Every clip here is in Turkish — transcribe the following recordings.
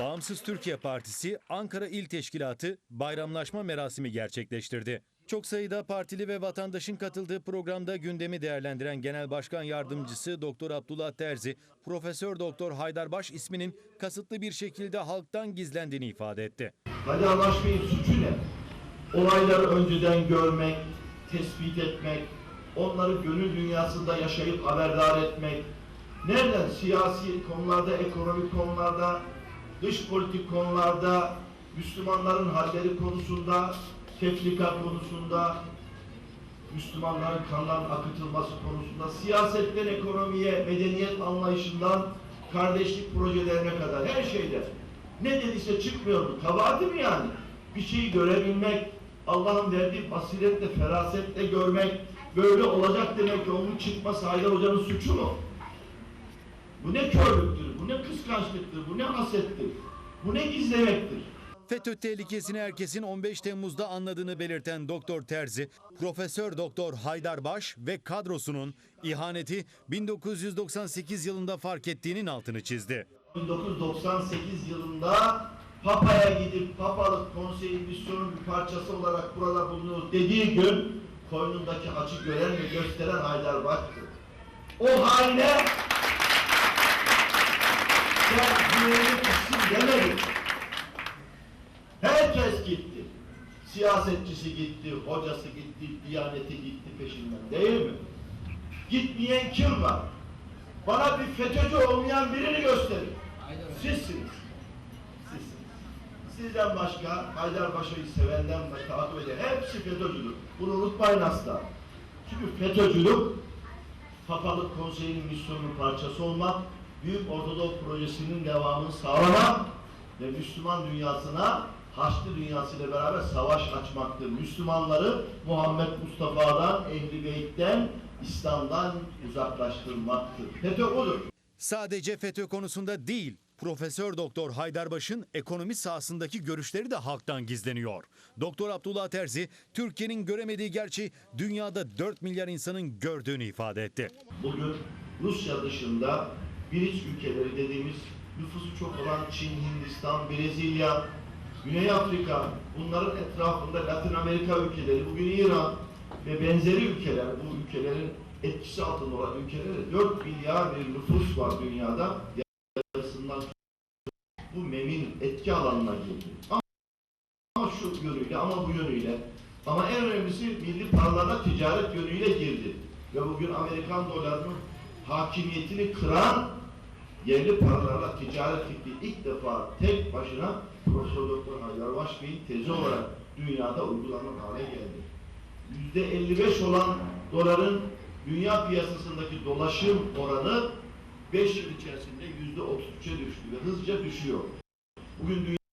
Bağımsız Türkiye Partisi Ankara İl Teşkilatı bayramlaşma merasimi gerçekleştirdi. Çok sayıda partili ve vatandaşın katıldığı programda gündemi değerlendiren Genel Başkan Yardımcısı Doktor Abdullah Terzi, Profesör Doktor Haydarbaş isminin kasıtlı bir şekilde halktan gizlendiğini ifade etti. Hadi anlaşmayın suçu ne? Olayları önceden görmek, tespit etmek, onları gönül dünyasında yaşayıp haberdar etmek, nereden siyasi konularda, ekonomik konularda, dış politik konularda, Müslümanların halleri konusunda, tefrika konusunda, Müslümanların kanların akıtılması konusunda, siyasetten ekonomiye, medeniyet anlayışından kardeşlik projelerine kadar her şeyde ne dediyse çıkmıyordu. Kabahati mi yani? Bir şeyi görebilmek, Allah'ın verdiği basiretle, ferasetle görmek, böyle olacak demek ki onun çıkması Haydar Hoca'nın suçu mu? Bu ne körlüktür, ne kıskançlıktır, bu ne hasettir, bu ne gizlemektir. FETÖ tehlikesini herkesin 15 Temmuz'da anladığını belirten Doktor Terzi, Profesör Doktor Haydarbaş ve kadrosunun ihaneti 1998 yılında fark ettiğinin altını çizdi. 1998 yılında Papa'ya gidip Papalık Konseyi misyonun bir parçası olarak burada bulunuyor dediği gün koynundaki açı gören ve gösteren Haydar Bak'tı. O haline demedin. Herkes gitti. Siyasetçisi gitti, hocası gitti, diyaneti gitti peşinden değil mi? Gitmeyen kim var? Bana bir FETÖ'cü olmayan birini gösterin. Sizsiniz. Sizsiniz. Sizden başka, Haydarpaşa'yı sevenden başka, takip eden hepsi FETÖ'cüdür. Bunu unutmayın asla. Çünkü FETÖ'cülük, Papalık Konseyi'nin misyonunun parçası olmak, Büyük Ortodoks Projesi'nin devamını sağlamak ve Müslüman dünyasına Haçlı dünyasıyla beraber savaş açmaktır. Müslümanları Muhammed Mustafa'dan, Ehli Beyt'ten, İslam'dan uzaklaştırmaktır. FETÖ odur. Sadece FETÖ konusunda değil, Profesör Doktor Haydarbaş'ın ekonomi sahasındaki görüşleri de halktan gizleniyor. Doktor Abdullah Terzi, Türkiye'nin göremediği gerçeği dünyada 4 milyar insanın gördüğünü ifade etti. Bugün Rusya dışında biriç ülkeleri dediğimiz nüfusu çok olan Çin, Hindistan, Brezilya, Güney Afrika, bunların etrafında Latin Amerika ülkeleri, bugün İran ve benzeri ülkeler, bu ülkelerin etkisi altında olan ülkelerde 4 milyar bir nüfus var dünyada. Yarısından bu memin etki alanına girdi. Ama şu yönüyle ama bu yönüyle ama en önemlisi milli paralarla ticaret yönüyle girdi. Ve bugün Amerikan dolarının hakimiyetini kıran yerli paralarla ticaret fikri ilk defa tek başına Profesör Doktor Haydarbaş Bey'in tezi olarak dünyada uygulanan hale geldi. Yüzde 55 olan doların dünya piyasasındaki dolaşım oranı 5 yıl içerisinde yüzde 33'e düştü ve hızlıca düşüyor. Bugün dünya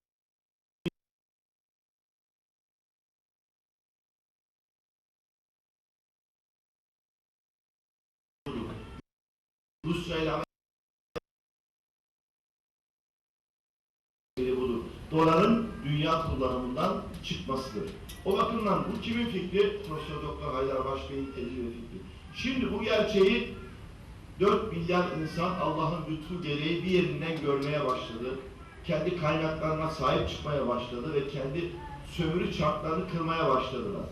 Rusya ile Amerika budur. Doların dünya kullanımından çıkmasıdır. O bakımdan bu kimin fikri? Profesör Doktor Haydarbaş Bey'in tezi ve fikri. Şimdi bu gerçeği 4 milyar insan Allah'ın lütfu gereği bir yerinden görmeye başladı. Kendi kaynaklarına sahip çıkmaya başladı ve kendi sömürü çarklarını kırmaya başladılar.